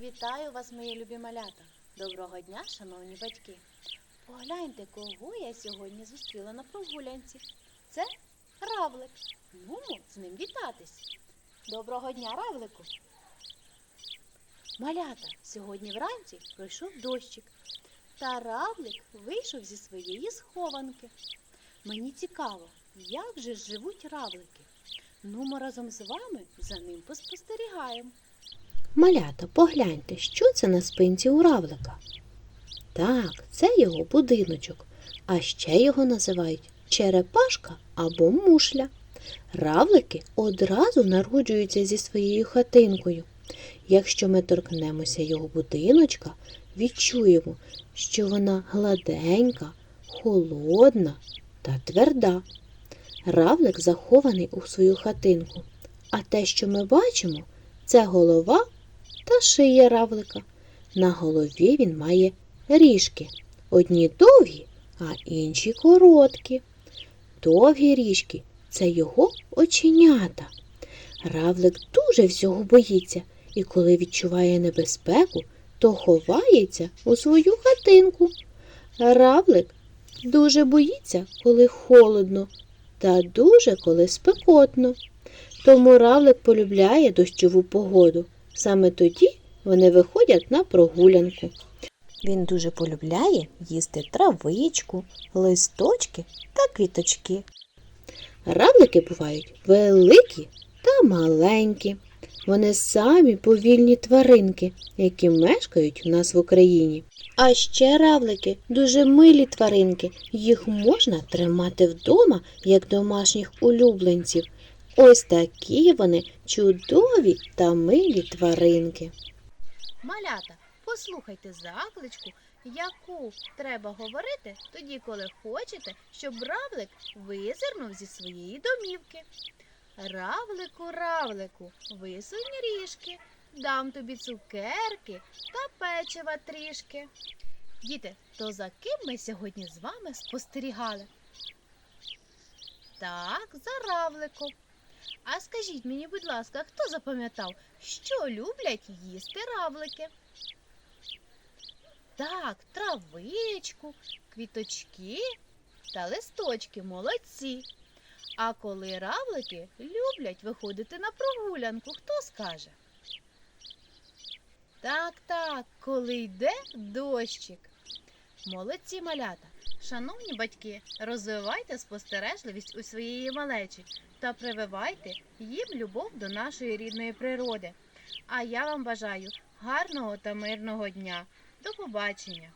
Вітаю вас, мої любі малята. Доброго дня, шановні батьки. Погляньте, кого я сьогодні зустріла на прогулянці. Це равлик. Нумо з ним вітатись. Доброго дня, равлику. Малята, сьогодні вранці пройшов дощик. Та равлик вийшов зі своєї схованки. Мені цікаво, як же живуть равлики. Ну, ми разом з вами за ним поспостерігаємо. Малята, погляньте, що це на спинці у равлика. Так, це його будиночок, а ще його називають черепашка або мушля. Равлики одразу народжуються зі своєю хатинкою. Якщо ми торкнемося його будиночка, відчуємо, що вона гладенька, холодна та тверда. Равлик захований у свою хатинку, а те, що ми бачимо, це голова та шия равлика. На голові він має ріжки. Одні довгі, а інші короткі. Довгі ріжки це його оченята. Равлик дуже всього боїться і коли відчуває небезпеку, то ховається у свою хатинку. Равлик дуже боїться, коли холодно, та дуже коли спекотно. Тому равлик полюбляє дощову погоду. Саме тоді вони виходять на прогулянку. Він дуже полюбляє їсти травичку, листочки та квіточки. Равлики бувають великі та маленькі. Вони самі повільні тваринки, які мешкають у нас в Україні. А ще равлики дуже милі тваринки. Їх можна тримати вдома як домашніх улюбленців. Ось такі вони чудові та милі тваринки. Малята, послухайте закличку, яку треба говорити тоді, коли хочете, щоб равлик визирнув зі своєї домівки. Равлику, равлику, висунь ріжки, дам тобі цукерки та печива трішки. Діти, то за ким ми сьогодні з вами спостерігали? Так, за равликом. А скажіть мені, будь ласка, хто запам'ятав, що люблять їсти равлики? Так, травичку, квіточки та листочки молодці. А коли равлики люблять виходити на прогулянку, хто скаже? Так, так, коли йде дощик. Молодці малята. Шановні батьки, розвивайте спостережливість у своєї малечі та прививайте їм любов до нашої рідної природи. А я вам бажаю гарного та мирного дня. До побачення!